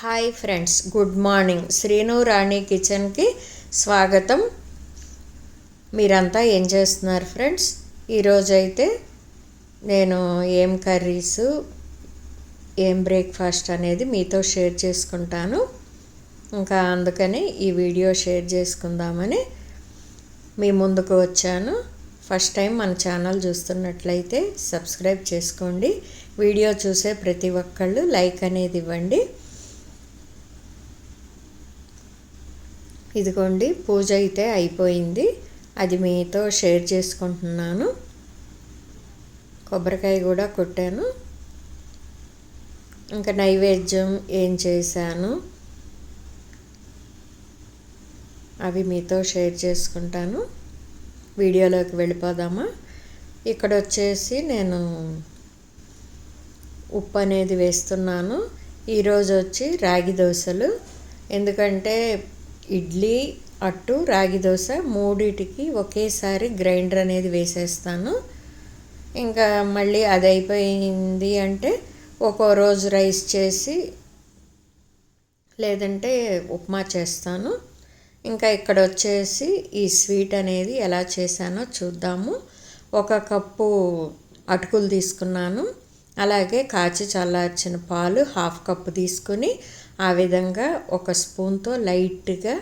Hi friends good morning. Srinu Rani కిచెన్కి స్వాగతం. మీరంతా ఏం చేస్తున్నారు ఫ్రెండ్స్? ఈరోజైతే నేను ఏం కర్రీస్ ఏం బ్రేక్ఫాస్ట్ అనేది మీతో షేర్ చేసుకుంటాను. ఇంకా అందుకని ఈ వీడియో షేర్ చేసుకుందామని మీ ముందుకు వచ్చాను. ఫస్ట్ టైం మన ఛానల్ చూస్తున్నట్లయితే సబ్స్క్రైబ్ చేసుకోండి. వీడియో చూసే ప్రతి ఒక్కళ్ళు లైక్ అనేది ఇవ్వండి. ఇదిగోండి పూజ అయితే అయిపోయింది. అది మీతో షేర్ చేసుకుంటున్నాను. కొబ్బరికాయ కూడా కొట్టాను. ఇంకా నైవేద్యం ఏం చేశాను? అవి మీతో షేర్ చేసుకుంటాను. వీడియోలోకి వెళ్ళిపోదామా? ఇక్కడ వచ్చేసి నేను ఉప్పు అనేది వేస్తున్నాను. ఈరోజు వచ్చి రాగి దోశలు. ఎందుకంటే ఇడ్లీ అట్టు రాగి దోశ మూడిటికి ఒకేసారి గ్రైండర్ అనేది వేసేస్తాను. ఇంకా మళ్ళీ అది అయిపోయింది అంటే ఒక్కో రోజు రైస్ చేసి లేదంటే ఉప్మా చేస్తాను. ఇంకా ఇక్కడ వచ్చేసి ఈ స్వీట్ అనేది ఎలా చేశానో చూద్దాము. ఒక కప్పు అటుకులు తీసుకున్నాను. అలాగే కాచి చల్లార్చిన పాలు హాఫ్ కప్పు తీసుకుని ఆ విధంగా ఒక స్పూన్తో లైట్గా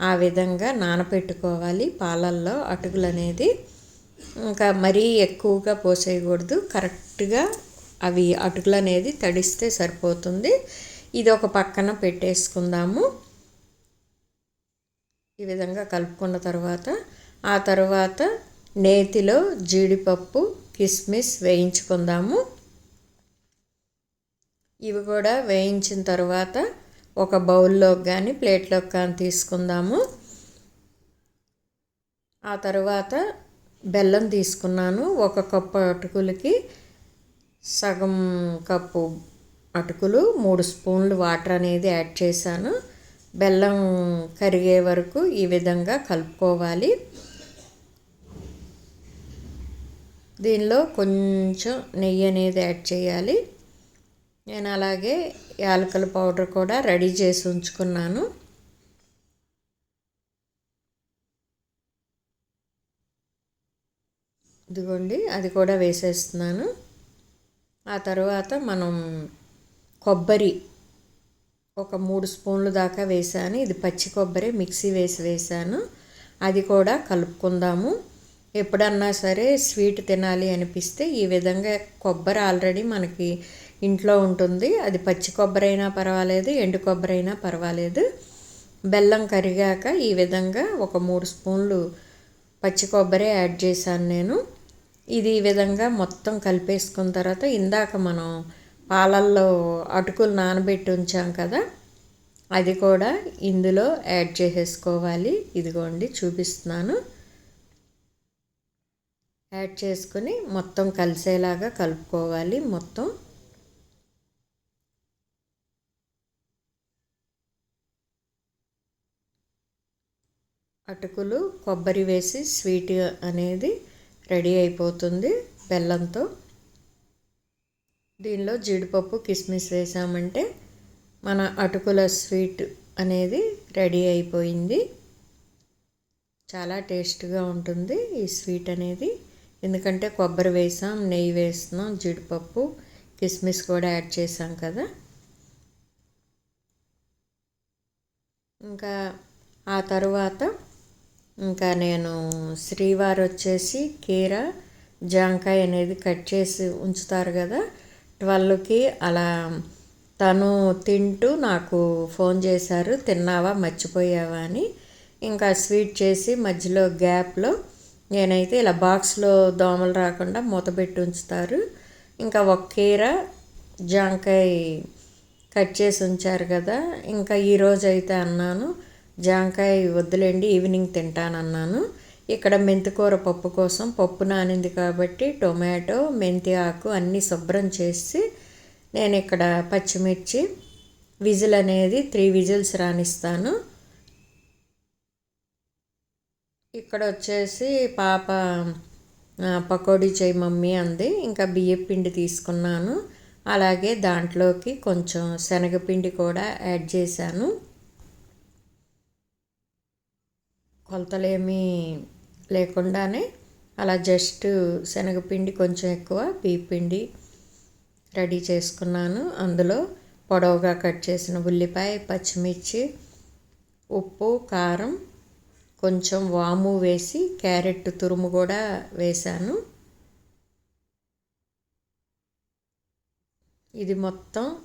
ఆ విధంగా నానబెట్టుకోవాలి పాలల్లో అటుకులు అనేది ఇంకా మరీ ఎక్కువగా పోసేయకూడదు. కరెక్ట్గా అవి అటుకులు అనేది తడిస్తే సరిపోతుంది. ఇది ఒక పక్కన పెట్టేసుకుందాము. ఈ విధంగా కలుపుకున్న తర్వాత ఆ తర్వాత నేతిలో జీడిపప్పు కిస్మిస్ వేయించుకుందాము. ఇవి కూడా వేయించిన తర్వాత ఒక బౌల్లోకి కానీ ప్లేట్లోకి కానీ తీసుకుందాము. ఆ తర్వాత బెల్లం తీసుకున్నాను ఒక కప్పు అటుకులకి. సగం కప్పు అటుకులు మూడు స్పూన్లు వాటర్ అనేది యాడ్ చేశాను. బెల్లం కరిగే వరకు ఈ విధంగా కలుపుకోవాలి. దీనిలో కొంచెం నెయ్యి అనేది యాడ్ చేయాలి. నేను అలాగే యాలకల పౌడర్ కూడా రెడీ చేసి ఉంచుకున్నాను. ఇదిగోండి అది కూడా వేసేస్తున్నాను. ఆ తర్వాత మనం కొబ్బరి ఒక మూడు స్పూన్లు దాకా వేసాను. ఇది పచ్చి కొబ్బరి మిక్సీ వేసి వేసాను. అది కూడా కలుపుకుందాము. ఎప్పుడన్నా సరే స్వీట్ తినాలి అనిపిస్తే ఈ విధంగా కొబ్బరి ఆల్రెడీ మనకి ఇంట్లో ఉంటుంది. అది పచ్చి కొబ్బరి అయినా పర్వాలేదు ఎండు కొబ్బరి అయినా పర్వాలేదు. బెల్లం కరిగాక ఈ విధంగా ఒక మూడు స్పూన్లు పచ్చి కొబ్బరి యాడ్ చేశాను నేను. ఇది ఈ విధంగా మొత్తం కలిపేసుకున్న తర్వాత ఇందాక మనం పాలల్లో అటుకులు నానబెట్టి ఉంచాం కదా అది కూడా ఇందులో యాడ్ చేసేసుకోవాలి. ఇదిగోండి చూపిస్తున్నాను. యాడ్ చేసుకుని మొత్తం కలిసేలాగా కలుపుకోవాలి మొత్తం. అటుకులు కొబ్బరి వేసి స్వీట్ అనేది రెడీ అయిపోతుంది బెల్లంతో. దీనిలో జీడిపప్పు కిస్మిస్ వేసామంటే మన అటుకుల స్వీట్ అనేది రెడీ అయిపోయింది. చాలా టేస్ట్గా ఉంటుంది ఈ స్వీట్ అనేది. ఎందుకంటే కొబ్బరి వేసాం నెయ్యి వేస్తున్నాం జీడిపప్పు కిస్మిస్ కూడా యాడ్ చేసాం కదా. ఇంకా ఆ తర్వాత ఇంకా నేను శ్రీవారు వచ్చేసి కీర జాంకాయ అనేది కట్ చేసి ఉంచుతారు కదా. ట్వెల్వ్కి అలా తను తింటూ నాకు ఫోన్ చేశారు తిన్నావా? మర్చిపోయావా? అని. ఇంకా స్వీట్ చేసి మధ్యలో గ్యాప్లో నేనైతే ఇలా బాక్స్లో దోమలు రాకుండా మూతపెట్టి ఉంచుతారు. ఇంకా ఒక కీర జాంకాయ కట్ చేసి ఉంచారు కదా. ఇంకా ఈరోజు అయితే అన్నాను జాంకాయ వద్దులేండి ఈవినింగ్ తింటానన్నాను. ఇక్కడ మెంతికూర పప్పు కోసం పప్పు నానింది కాబట్టి టొమాటో మెంతి ఆకు అన్నీ శుభ్రం చేసి నేను ఇక్కడ పచ్చిమిర్చి విజిల్ అనేది త్రీ విజిల్స్ రానిస్తాను. ఇక్కడ వచ్చేసి పాప పకోడీ చేయి మమ్మీ అంది. ఇంకా బియ్యం పిండి తీసుకున్నాను. అలాగే దాంట్లోకి కొంచెం శనగపిండి కూడా యాడ్ చేశాను. కొలతలేమీ లేకుండానే అలా జస్ట్ శనగపిండి కొంచెం ఎక్కువ పిండి రెడీ చేసుకున్నాను. అందులో పొడవుగా కట్ చేసిన ఉల్లిపాయ పచ్చిమిర్చి ఉప్పు కారం కొంచెం వాము వేసి క్యారెట్ తురుము కూడా వేశాను. ఇది మొత్తం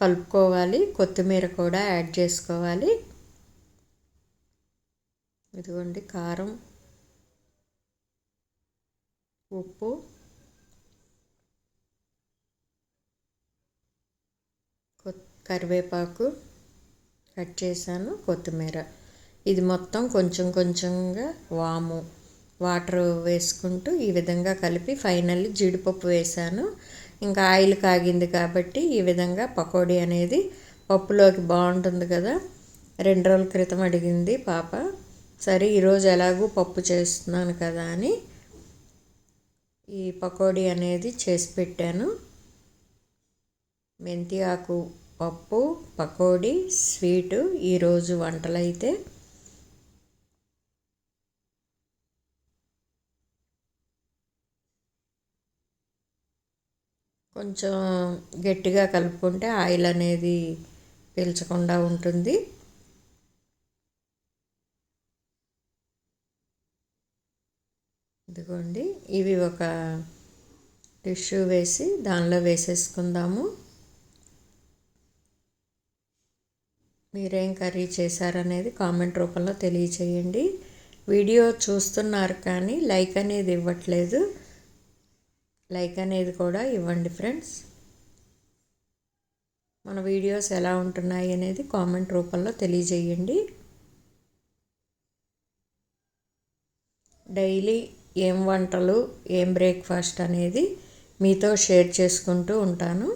కలుపుకోవాలి. కొత్తిమీర కూడా యాడ్ చేసుకోవాలి. ఇదిగోండి కారం ఉప్పు కరివేపాకు కట్ చేశాను కొత్తిమీర. ఇది మొత్తం కొంచెం కొంచెంగా వాము వాటర్ వేసుకుంటూ ఈ విధంగా కలిపి ఫైనల్లీ జీడిపప్పు వేశాను. ఇంకా ఆయిల్ కాగింది కాబట్టి ఈ విధంగా పకోడీ అనేది పప్పులోకి బాగుంటుంది కదా. రెండు రోజుల క్రితం అడిగింది పాప. సరే ఈరోజు ఎలాగూ పప్పు చేస్తున్నాను కదా అని ఈ పకోడీ అనేది చేసి పెట్టాను. మెంతి ఆకు పప్పు పకోడీ స్వీటు ఈరోజు వంటలైతే. కొంచెం గట్టిగా కలుపుకుంటే ఆయిల్ అనేది పీల్చకుండా ఉంటుంది. ఇదిగోండి. ఇవి ఒక టిష్యూ వేసి దానిలో వేసేసుకుందాము. మీరేం కర్రీ చేశారనేది కామెంట్ రూపంలో తెలియచేయండి. వీడియో చూస్తున్నారు కానీ లైక్ అనేది ఇవ్వట్లేదు. లైక్ అనేది కూడా ఇవ్వండి ఫ్రెండ్స్. మన వీడియోస్ ఎలా ఉంటున్నాయి అనేది కామెంట్ రూపంలో తెలియజేయండి. డైలీ ఏం వంటలు ఏం బ్రేక్ఫాస్ట్ అనేది మీతో షేర్ చేసుకుంటూ ఉంటాను.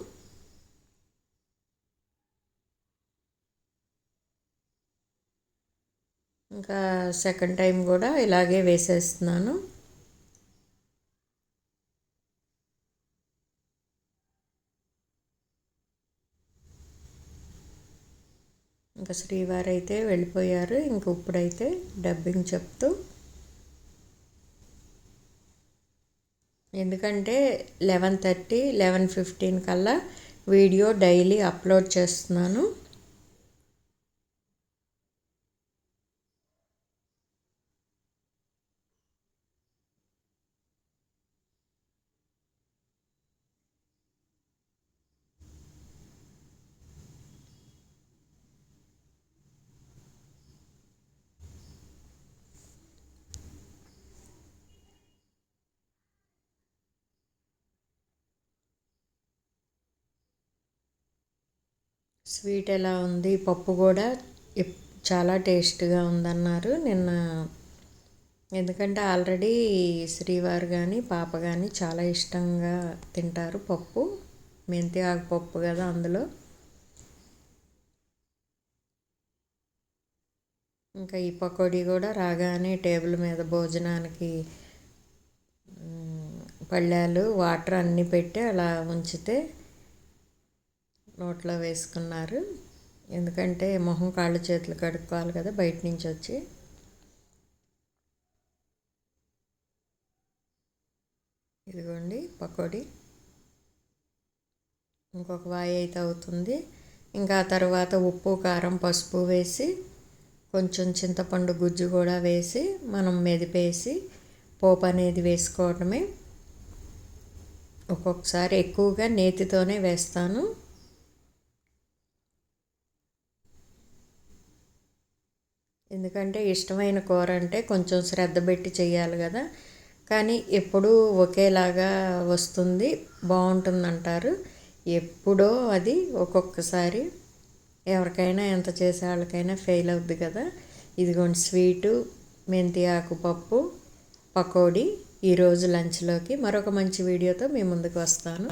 ఇంకా సెకండ్ టైం కూడా ఇలాగే వేసేస్తున్నాను. ఇంకా శ్రీవారు అయితే వెళ్ళిపోయారు. ఇంక ఇప్పుడైతే డబ్బింగ్ చెప్తూ ఎందుకంటే లెవెన్ థర్టీ లెవెన్ ఫిఫ్టీన్ కల్లా వీడియో డైలీ అప్లోడ్ చేస్తున్నాను. స్వీట్ ఎలా ఉంది? పప్పు కూడా చాలా టేస్ట్గా ఉందన్నారు. నిన్న ఎందుకంటే ఆల్రెడీ శ్రీవారు కానీ పాప కానీ చాలా ఇష్టంగా తింటారు పప్పు. మెంతి ఆకు పప్పు కదా అందులో. ఇంకా ఈ పకోడీ కూడా రాగానే టేబుల్ మీద భోజనానికి పళ్ళాలు వాటర్ అన్నీ పెట్టి అలా ఉంచితే నోట్లో వేసుకున్నారు. ఎందుకంటే మొహం కాళ్ళు చేతులు కడుక్కోవాలి కదా బయట నుంచి వచ్చి. ఇదిగోండి పకోడీ. ఇంకొక వాయి అయితే అవుతుంది. ఇంకా తర్వాత ఉప్పు కారం పసుపు వేసి కొంచెం చింతపండు గుజ్జు కూడా వేసి మనం మెదిపేసి పోపు అనేది వేసుకోవడమే ఒక్కొక్కసారి ఎక్కువగా నేతితోనే వేస్తాను. ఎందుకంటే ఇష్టమైన కూర అంటే కొంచెం శ్రద్ధ పెట్టి చేయాలి కదా. కానీ ఎప్పుడూ ఒకేలాగా వస్తుంది బాగుంటుందంటారు. ఎప్పుడో అది ఒక్కొక్కసారి ఎవరికైనా ఎంత చేసే వాళ్ళకైనా ఫెయిల్ అవుద్ది కదా. ఇదిగోండి స్వీటు మెంతి ఆకు పప్పు పకోడీ ఈరోజు లంచ్లోకి మరొక మంచి వీడియోతో మీ ముందుకు వస్తాను.